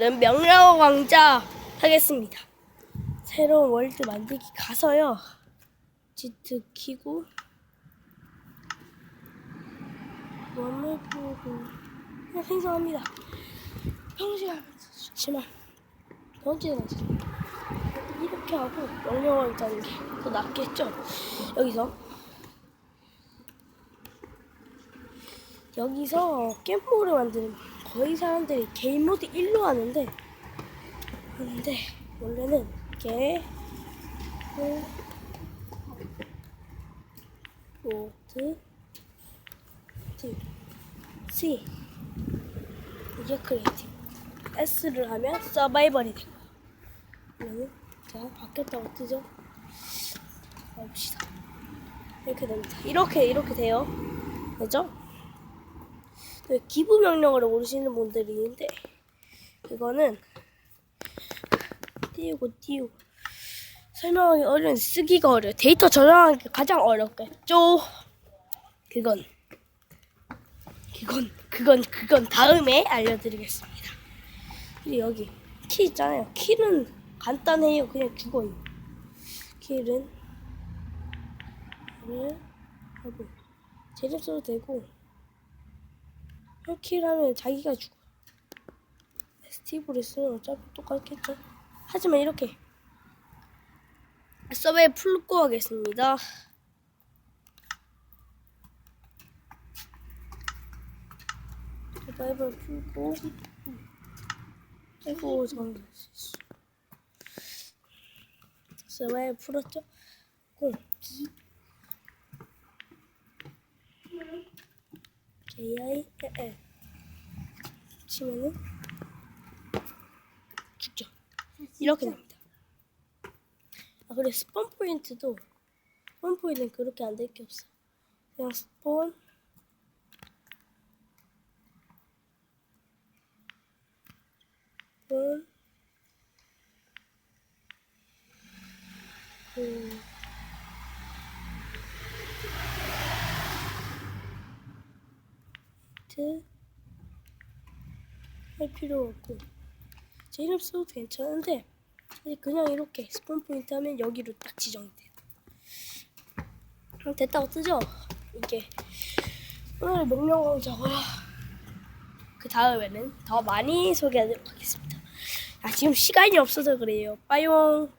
저는 명령 왕자 하겠습니다. 새로운 월드 만들기 가서요. 지트 키고 원물 보고 그냥 생성합니다. 평소에 좋지만 번째는 이렇게 하고 명령 왕자는 게 더 낫겠죠. 여기서 여기서 게임모를 만드는 거 의 사람들이 게임 모드 1로 하는데 근데 원래는 이게 그 모드 D C 이게 크리에이티브. S를 하면 서바이벌이 되고 그러면 자 바뀌었다고 뜨죠? 가봅시다. 이렇게 됩니다. 이렇게 이렇게 돼요. 되죠? 그 기부 명령어를 모르시는 분들이 있는데 그거는 띄우고 띄우고. 설명하기 어려운 쓰기가 어려워. 데이터 저장하기 가장 어렵겠죠? 그건 그건 그건 그건 다음에 알려드리겠습니다. 그리고 여기 키 있잖아요. 키는 간단해요. 그냥 죽어요. 키는 를 하고 제접 써도 되고 헬키라면 자기가 죽어. 스티브를 쓰면 어차피 똑같겠죠. 하지만 이렇게 서버에 풀고 하겠습니다. 서바이벌 풀고 그리고 저는 서바이벌 풀었죠? 고 J-I-L 치면은? 죽죠. 이렇게 됩니다. 아 그래 스폰 포인트도 스폰 포인트는 그렇게 안 될 게 없어. 그냥 스폰. 스폰. 그 포인트 할 필요 없고 제 이름 써도 괜찮은데 그냥 이렇게 스폰 포인트 하면 여기로 딱 지정이 돼요. 됐다고 뜨죠? 이게 오늘 명령어자고요. 그 다음에는 더 많이 소개하도록 하겠습니다. 아 지금 시간이 없어서 그래요. 빠용.